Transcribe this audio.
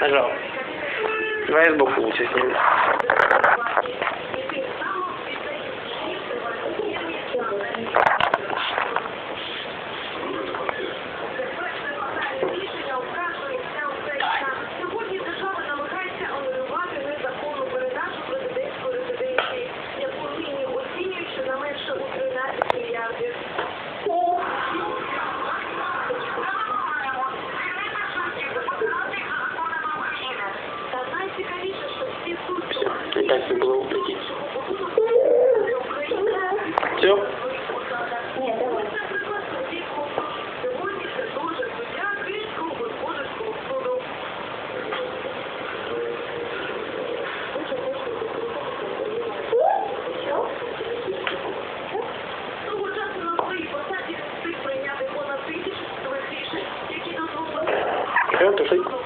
Alors, Także no jest Boku uciekł. так было упредить. Все? Нет, давай. Все, тушить.